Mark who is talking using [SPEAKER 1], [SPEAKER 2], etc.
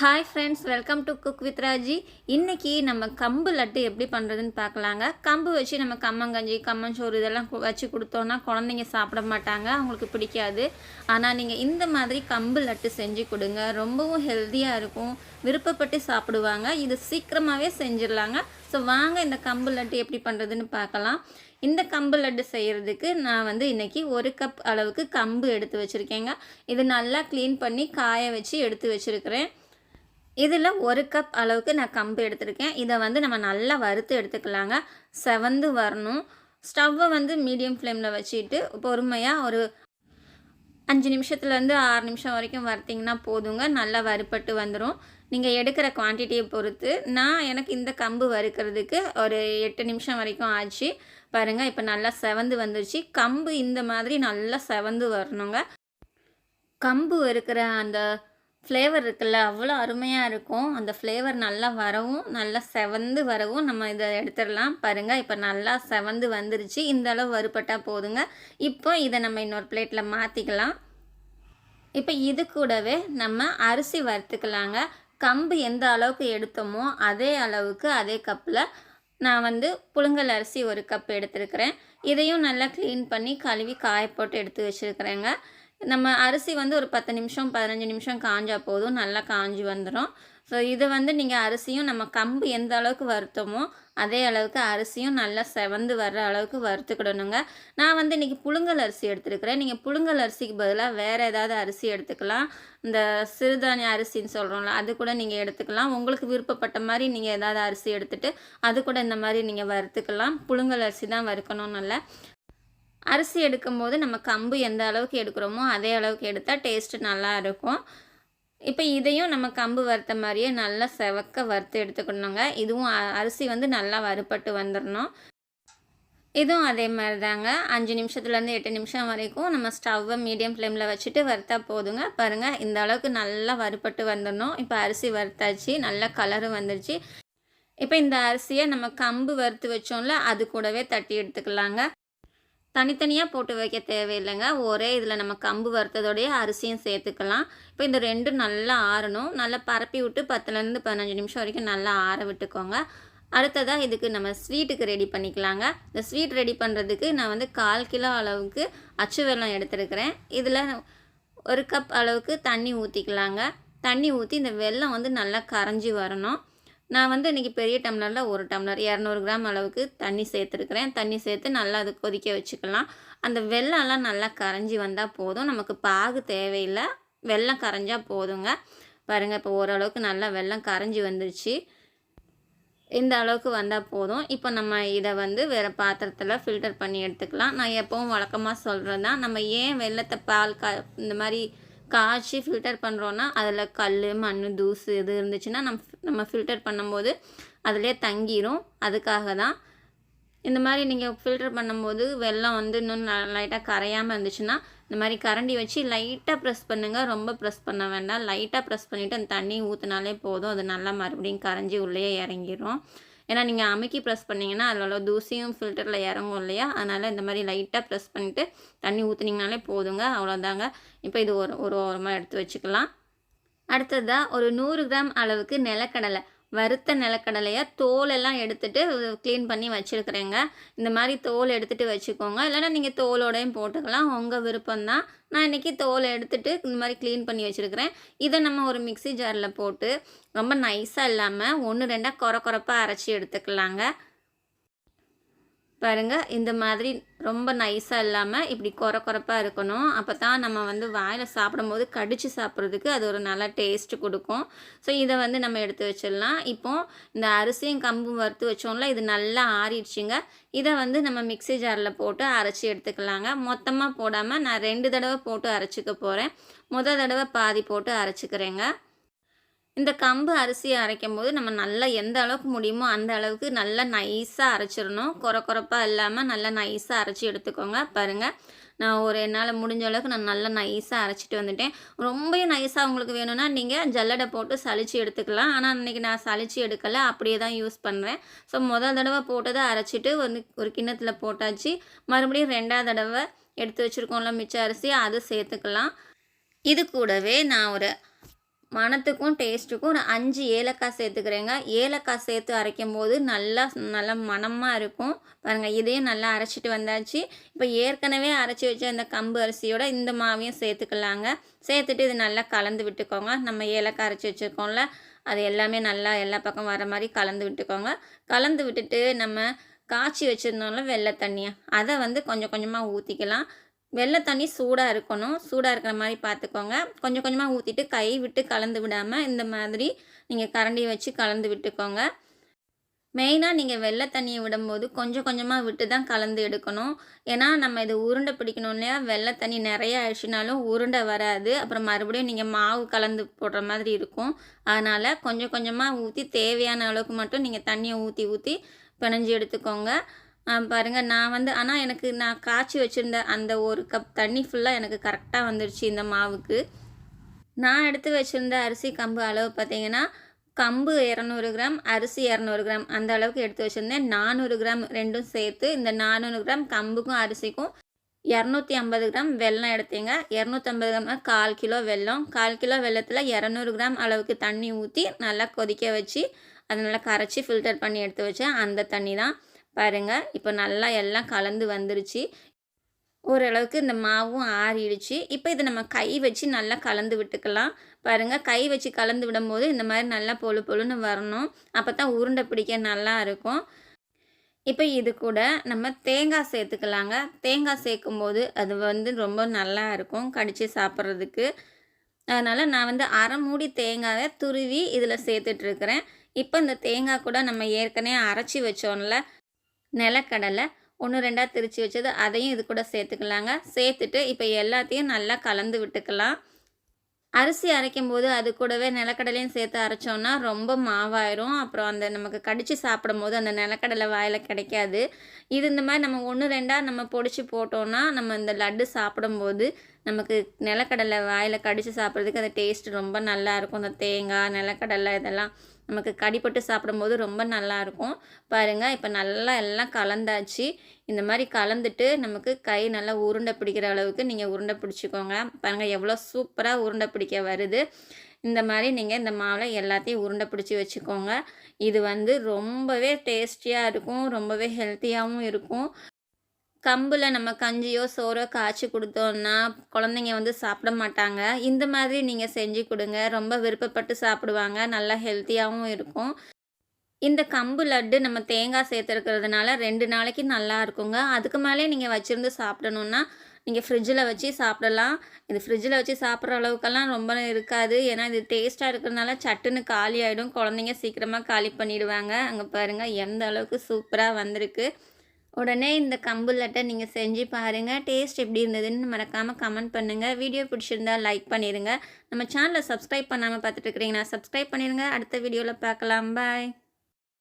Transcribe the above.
[SPEAKER 1] Hi friends welcome to cook with Raji நம்ம கம்பு லட்டு எப்படி பண்ணுறதுன்னு பார்க்கலாங்க. கம்பு வச்சு நம்ம கம்மங்கஞ்சி கம்மஞ்சோறு இதெல்லாம் வச்சு கொடுத்தோன்னா குழந்தைங்க சாப்பிட மாட்டாங்க அவங்களுக்கு பிடிக்காது. ஆனால் நீங்கள் இந்த மாதிரி கம்பு லட்டு செஞ்சு கொடுங்க. ரொம்பவும் ஹெல்த்தியாக இருக்கும். விருப்பப்பட்டு சாப்பிடுவாங்க. இது சீக்கிரமாகவே செஞ்சிடலாங்க. ஸோ வாங்க இந்த கம்பு லட்டு எப்படி பண்ணுறதுன்னு பார்க்கலாம். இந்த கம்பு லட்டு செய்கிறதுக்கு நான் வந்து இன்றைக்கி ஒரு கப் அளவுக்கு கம்பு எடுத்து வச்சுருக்கேங்க. இது நல்லா க்ளீன் பண்ணி காய வச்சு எடுத்து வச்சுருக்கிறேன். இதில் ஒரு கப் அளவுக்கு நான் கம்பு எடுத்திருக்கேன். இதை வந்து நம்ம நல்லா வறுத்து எடுத்துக்கலாங்க. செவந்து வரணும். ஸ்டவ்வை வந்து மீடியம் ஃப்ளேமில் வச்சுட்டு பொறுமையாக ஒரு அஞ்சு நிமிஷத்துலேருந்து ஆறு நிமிஷம் வரைக்கும் வறுத்திங்கன்னா போதுங்க. நல்லா வறுப்பட்டு வந்துடும் நீங்கள் எடுக்கிற குவான்டிட்டியை பொறுத்து நான் எனக்கு இந்த கம்பு வறுக்கிறதுக்கு ஒரு எட்டு நிமிஷம் வரைக்கும் ஆச்சு. பாருங்கள் இப்போ நல்லா செவந்து வந்துருச்சு. கம்பு இந்த மாதிரி நல்லா செவந்து வரணுங்க. கம்பு இருக்கிற அந்த ஃப்ளேவர் இருக்குல்ல அவ்வளோ அருமையாக இருக்கும். அந்த ஃப்ளேவர் நல்லா வரவும் நல்லா செவந்து வரவும் நம்ம இதை எடுத்துடலாம். பாருங்கள் இப்போ நல்லா செவந்து வந்துருச்சு. இந்த அளவு வறுபட்டால் போதுங்க. இப்போ இதை நம்ம இன்னொரு பிளேட்டில் மாற்றிக்கலாம் இப்போ இது கூடவே நம்ம அரிசி வறுத்துக்கலாங்க. கம்பு எந்த அளவுக்கு எடுத்தோமோ அதே அளவுக்கு அதே கப்பில் நான் வந்து புழுங்கல் அரிசி ஒரு கப் எடுத்துருக்கிறேன். இதையும் நல்லா க்ளீன் பண்ணி கழுவி காய போட்டு எடுத்து வச்சுருக்கிறேங்க. நம்ம அரிசி வந்து ஒரு பத்து நிமிஷம் பதினஞ்சு நிமிஷம் காஞ்சா போதும். நல்லா காஞ்சி வந்துடும் ஸோ இது வந்து நீங்கள் அரிசியும் நம்ம கம்பு எந்த அளவுக்கு வறுத்தோமோ அதே அளவுக்கு அரிசியும் நல்லா செவந்து வர்ற அளவுக்கு வறுத்துக்கிடணுங்க. நான் வந்து இன்றைக்கி புழுங்கல் அரிசி எடுத்துருக்கிறேன். நீங்கள் புழுங்கல் அரிசிக்கு பதிலாக வேறு ஏதாவது அரிசி எடுத்துக்கலாம். இந்த சிறுதானிய அரிசின்னு சொல்கிறோம்ல அது கூட நீங்கள் எடுத்துக்கலாம். உங்களுக்கு விருப்பப்பட்ட மாதிரி நீங்கள் ஏதாவது அரிசி எடுத்துகிட்டு அது கூட இந்த மாதிரி நீங்கள் வறுத்துக்கலாம். புழுங்கல் அரிசி தான் வறுக்கணும்னு இல்லை. அரிசி எடுக்கும்போது நம்ம கம்பு எந்த அளவுக்கு எடுக்கிறோமோ அதே அளவுக்கு எடுத்தால் டேஸ்ட்டு நல்லா இருக்கும். இப்போ இதையும் நம்ம கம்பு வறுத்த மாதிரியே நல்லா செவக்க வறுத்து எடுத்துக்கணுங்க. இதுவும் அரிசி வந்து நல்லா வறுபட்டு வந்துடணும் இதுவும் அதே மாதிரி தாங்க அஞ்சு நிமிஷத்துலேருந்து எட்டு நிமிஷம் வரைக்கும் நம்ம ஸ்டவ்வை மீடியம் ஃப்ளேமில் வச்சுட்டு வறுத்தா போதுங்க. பாருங்கள் இந்த அளவுக்கு நல்லா வறுபட்டு வந்துடணும் இப்போ அரிசி வறுத்தாச்சு நல்லா கலரும் வந்துருச்சு. இப்போ இந்த அரிசியை நம்ம கம்பு வறுத்து வச்சோம்ல அது கூடவே தட்டி எடுத்துக்கலாங்க. தனித்தனியாக போட்டு வைக்க தேவையில்லைங்க. ஒரே இதில் நம்ம கம்பு வறுத்ததோடைய அரிசியும் சேர்த்துக்கலாம். இப்போ இந்த ரெண்டும் நல்லா ஆறணும். நல்லா பரப்பி விட்டு பத்துலேருந்து பதினஞ்சு நிமிஷம் வரைக்கும் நல்லா ஆற விட்டுக்கோங்க. அடுத்ததாக இதுக்கு நம்ம ஸ்வீட்டுக்கு ரெடி பண்ணிக்கலாங்க. இந்த ஸ்வீட் ரெடி பண்ணுறதுக்கு நான் வந்து கால் கிலோ அளவுக்கு அச்சு வெல்லம் எடுத்துருக்கிறேன். இதில் ஒரு கப் அளவுக்கு தண்ணி ஊற்றிக்கலாங்க தண்ணி ஊற்றி இந்த வெல்லம் வந்து நல்லா கரைஞ்சி வரணும். நான் வந்து இன்றைக்கி பெரிய டம்ளரில் ஒரு டம்ளர் இரநூறு கிராம் அளவுக்கு தண்ணி சேர்த்துருக்குறேன். தண்ணி சேர்த்து நல்லா அது கொதிக்க வச்சுக்கலாம். அந்த வெள்ளம்லாம் நல்லா கரைஞ்சி வந்தால் போதும். நமக்கு பாகு தேவையில்லை. வெள்ளம் கரைஞ்சால் போதுங்க. பாருங்கள் இப்போ ஓரளவுக்கு நல்லா வெள்ளம் கரைஞ்சி வந்துருச்சு. இந்த அளவுக்கு வந்தால் போதும். இப்போ நம்ம இதை வந்து வேறு பாத்திரத்தில் ஃபில்டர் பண்ணி எடுத்துக்கலாம். நான் எப்போவும் வழக்கமாக சொல்கிறது தான் நம்ம ஏன் வெள்ளத்தை பால் க இந்த மாதிரி காய்ச்சி ஃபில்டர் பண்ணுறோன்னா அதில் கல் மண் தூசு இது இருந்துச்சுன்னா நம்ம நம்ம ஃபில்டர் பண்ணும்போது அதிலே தங்கிரும். அதுக்காக தான் இந்த மாதிரி நீங்கள் ஃபில்டர் பண்ணும்போது வெள்ளம் வந்து இன்னும் லைட்டாக கரையாமல் இருந்துச்சுன்னா இந்த மாதிரி கரண்டி வச்சு லைட்டாக ப்ரெஸ் பண்ணுங்கள் ரொம்ப ப்ரெஸ் பண்ண வேண்டாம். லைட்டாக ப்ரெஸ் பண்ணிவிட்டு அந்த தண்ணி ஊற்றினாலே போதும். அது நல்லா மறுபடியும் கரைஞ்சி உள்ளே இறங்கிடும் ஏன்னா நீங்கள் அமுக்கி ப்ரெஸ் பண்ணிங்கன்னா அதில் உள்ள தூசியும் ஃபில்டரில் இறங்கும் இல்லையா? அதனால் இந்த மாதிரி லைட்டாக ப்ரெஸ் பண்ணிவிட்டு தண்ணி ஊற்றுனீங்கனாலே போதுங்க. அவ்வளோதாங்க இப்போ இது ஒரு ஒரு ஓரமாக எடுத்து வச்சுக்கலாம். அடுத்ததாக ஒரு நூறு கிராம் அளவுக்கு நிலக்கடலை. வறுத்த நிலக்கடலையை தோலெல்லாம் எடுத்துகிட்டு க்ளீன் பண்ணி வச்சுருக்குறேங்க. இந்த மாதிரி தோல் எடுத்துகிட்டு வச்சுக்கோங்க. இல்லைன்னா நீங்கள் தோலோடையும் போட்டுக்கலாம். உங்கள் விருப்பம்தான். நான் இன்றைக்கி தோலை எடுத்துகிட்டு இந்த மாதிரி க்ளீன் பண்ணி வச்சுருக்கிறேன். இதை நம்ம ஒரு மிக்ஸி ஜாரில் போட்டு ரொம்ப நைஸாக இல்லாமல் ஒன்று ரெண்டாக குறை குறைப்பாக அரைச்சி எடுத்துக்கலாங்க. பாருங்கள் இந்த மாதிரி ரொம்ப நைஸாக இல்லாமல் இப்படி குறை குறைப்பாக இருக்கணும். அப்போ தான் நம்ம வந்து வாயில் சாப்பிடும்போது கடித்து சாப்பிட்றதுக்கு அது ஒரு நல்ல டேஸ்ட் கொடுக்கும். ஸோ இதை வந்து நம்ம எடுத்து வச்சிடலாம். இப்போது இந்த அரிசியும் கம்பும் வறுத்து வச்சோம்ல இது நல்லா ஆறிடுச்சுங்க. இதை வந்து நம்ம மிக்ஸி ஜாரில் போட்டு அரைச்சி எடுத்துக்கலாங்க. மொத்தமாக போடாமல் நான் ரெண்டு தடவை போட்டு அரைச்சிக்க போகிறேன் முதல் தடவை பாதி போட்டு அரைச்சிக்கிறேங்க. இந்த கம்பு அரிசியை அரைக்கும் போது நம்ம நல்லா எந்த அளவுக்கு முடியுமோ அந்த அளவுக்கு நல்லா நைஸாக அரைச்சிடணும். குறை குறைப்பாக இல்லாமல் நல்லா நைஸாக அரைச்சி எடுத்துக்கோங்க. பாருங்கள் நான் ஒரு என்னால் முடிஞ்ச அளவுக்கு நான் நல்லா நைஸாக அரைச்சிட்டு வந்துட்டேன். ரொம்பவும் நைஸாக உங்களுக்கு வேணும்னா நீங்கள் ஜல்லடை போட்டு சளிச்சு எடுத்துக்கலாம். ஆனால் இன்றைக்கி நான் சளிச்சு எடுக்கலை. அப்படியே தான் யூஸ் பண்ணுறேன் ஸோ முதல் தடவை போட்டதை அரைச்சிட்டு ஒரு ஒரு கிண்ணத்தில் போட்டாச்சு. மறுபடியும் ரெண்டாவது தடவை எடுத்து வச்சுருக்கோம்ல மிச்ச அரிசி அதை சேர்த்துக்கலாம். இது கூடவே நான் ஒரு மணத்துக்கும் டேஸ்ட்டுக்கும் ஒரு அஞ்சு ஏலக்காய் சேர்த்துக்கிறேங்க. ஏலக்காய் சேர்த்து அரைக்கும் போது நல்லா நல்லா மணமாக இருக்கும். பாருங்கள் இதையும் நல்லா அரைச்சிட்டு வந்தாச்சு. இப்போ ஏற்கனவே அரைச்சி வச்ச இந்த கம்பு அரிசியோட இந்த மாவையும் சேர்த்துக்கலாங்க. சேர்த்துட்டு இது நல்லா கலந்து விட்டுக்கோங்க. நம்ம ஏலக்காய் அரைச்சி வச்சுருக்கோம்ல அது எல்லாமே நல்லா எல்லா பக்கம் வர மாதிரி கலந்து விட்டுக்கோங்க. கலந்து விட்டுட்டு நம்ம காய்ச்சி வச்சுருந்தோம்ல வெள்ளை தண்ணியை அதை வந்து கொஞ்சம் கொஞ்சமாக ஊற்றிக்கலாம் வெள்ளை தண்ணி சூடாக இருக்கணும். சூடாக இருக்கிற மாதிரி பார்த்துக்கோங்க கொஞ்சம் கொஞ்சமாக ஊற்றிட்டு கை விட்டு கலந்து விடாமல் இந்த மாதிரி நீங்கள் கரண்டி வச்சு கலந்து விட்டுக்கோங்க. மெயினாக நீங்கள் வெள்ளை தண்ணியை விடும்போது கொஞ்சம் கொஞ்சமாக விட்டு தான் கலந்து எடுக்கணும். ஏன்னா நம்ம இது உருண்டை பிடிக்கணும் இல்லையா? வெள்ளை தண்ணி நிறைய ஆயிடுச்சுனாலும் உருண்டை வராது. அப்புறம் மறுபடியும் நீங்கள் மாவு கலந்து போடுற மாதிரி இருக்கும். அதனால் கொஞ்சம் கொஞ்சமாக ஊற்றி தேவையான அளவுக்கு மட்டும் நீங்கள் தண்ணியை ஊற்றி ஊற்றி பிணைஞ்சி எடுத்துக்கோங்க. பாருங்கள் நான் வந்து ஆனால் எனக்கு நான் காய்ச்சி வச்சுருந்த அந்த ஒரு கப் தண்ணி ஃபுல்லாக எனக்கு கரெக்டாக வந்துடுச்சு இந்த மாவுக்கு. நான் எடுத்து வச்சுருந்த அரிசி கம்பு அளவு பார்த்திங்கன்னா கம்பு இரநூறு கிராம் அரிசி இரநூறு கிராம் அந்த அளவுக்கு எடுத்து வச்சுருந்தேன். நானூறு கிராம் ரெண்டும் சேர்த்து இந்த நானூறு கிராம் கம்புக்கும் அரிசிக்கும் இரநூத்தி ஐம்பது கிராம் வெல்லம் எடுத்தீங்க. இரநூத்தம்பது கிராம் கால் கிலோ வெல்லம். கால் கிலோ வெள்ளத்தில் இரநூறு கிராம் அளவுக்கு தண்ணி ஊற்றி நல்லா கொதிக்க வச்சு அதை நல்லா கரைச்சி ஃபில்டர் பண்ணி எடுத்து வச்சேன். அந்த தண்ணி தான் பாருங்கள் இப்போ நல்லா எல்லாம் கலந்து வந்துருச்சு. ஓரளவுக்கு இந்த மாவும் ஆறிடுச்சு. இப்போ இதை நம்ம கை வச்சு நல்லா கலந்து விட்டுக்கலாம். பாருங்கள் கை வச்சு கலந்து விடும்போது இந்த மாதிரி நல்லா பொழு பொழுன்னு வரணும். அப்போ தான் உருண்டை பிடிக்க நல்லா இருக்கும். இப்போ இது கூட நம்ம தேங்காய் சேர்த்துக்கலாங்க. தேங்காய் சேர்க்கும்போது அது வந்து ரொம்ப நல்லா இருக்கும் கடித்து சாப்பிட்றதுக்கு. அதனால் நான் வந்து அரை மூடி தேங்காயை துருவி இதில் சேர்த்துட்ருக்குறேன் இப்போ இந்த தேங்காய் கூட நம்ம ஏற்கனவே அரைச்சி வச்சோம்ல நிலக்கடலை ஒன்று ரெண்டாக திரித்து வச்சது அதையும் இது கூட சேர்த்துக்கலாங்க. சேர்த்துட்டு இப்போ எல்லாத்தையும் நல்லா கலந்து விட்டுக்கலாம். அரிசி அரைக்கும் போது அது கூடவே நிலக்கடலையும் சேர்த்து அரைச்சோன்னா ரொம்ப மாவாயிரும். அப்புறம் அந்த நமக்கு கடித்து சாப்பிடும் போது அந்த நிலக்கடலை வாயில் கிடைக்காது. இது இந்த மாதிரி நம்ம ஒன்று ரெண்டாக நம்ம பொடிச்சு போட்டோன்னா நம்ம இந்த லட்டு சாப்பிடும்போது நமக்கு நிலக்கடலை வாயில் கடித்து சாப்பிட்றதுக்கு அந்த டேஸ்ட் ரொம்ப நல்லாயிருக்கும் அந்த தேங்காய் நிலக்கடலை இதெல்லாம் நமக்கு கடிப்பட்டு சாப்பிடும்போது ரொம்ப நல்லாயிருக்கும் பாருங்கள் இப்போ நல்லா எல்லாம் கலந்தாச்சு. இந்த மாதிரி கலந்துட்டு நமக்கு கை நல்லா உருண்டை பிடிக்கிற அளவுக்கு நீங்கள் உருண்டை பிடிச்சிக்கோங்க. பாருங்கள் எவ்வளோ சூப்பராக உருண்டை பிடிக்க வருது. இந்த மாதிரி நீங்கள் இந்த மாவில் எல்லாத்தையும் உருண்டை பிடிச்சி வச்சுக்கோங்க. இது வந்து ரொம்பவே டேஸ்டியாக இருக்கும் ரொம்பவே ஹெல்த்தியாகவும் இருக்கும். கம்பில் நம்ம கஞ்சியோ சோறோ காய்ச்சி கொடுத்தோன்னா குழந்தைங்க வந்து சாப்பிட மாட்டாங்க. இந்த மாதிரி நீங்கள் செஞ்சு கொடுங்க. ரொம்ப விருப்பப்பட்டு சாப்பிடுவாங்க. நல்லா ஹெல்த்தியாகவும் இருக்கும். இந்த கம்பு லட்டு நம்ம தேங்காய் சேர்த்துருக்கிறதுனால ரெண்டு நாளைக்கு நல்லா இருக்குங்க. அதுக்கு மேலே நீங்கள் வச்சுருந்து சாப்பிடணுன்னா நீங்கள் ஃப்ரிட்ஜில் வச்சு சாப்பிடலாம். இது ஃப்ரிட்ஜில் வச்சு சாப்பிட்ற அளவுக்கெல்லாம் ரொம்ப இருக்காது. ஏன்னா இது டேஸ்ட்டாக இருக்கிறதுனால சட்டுன்னு காலி ஆகிடும் குழந்தைங்க சீக்கிரமாக காலி பண்ணிவிடுவாங்க அங்கே பாருங்கள் எந்த அளவுக்கு சூப்பராக வந்திருக்கு. உடனே இந்த கம்பு லட்டை நீங்கள் செஞ்சு பாருங்கள் டேஸ்ட் எப்படி இருந்ததுன்னு மறக்காமல் கமெண்ட் பண்ணுங்கள் வீடியோ பிடிச்சிருந்தா லைக் பண்ணிடுங்க நம்ம சேனலை சப்ஸ்கிரைப் பண்ணாமல் பார்த்துட்டு இருக்கிறீங்கன்னா சப்ஸ்கிரைப் பண்ணிடுங்க அடுத்த வீடியோவில் பார்க்கலாம். பாய்.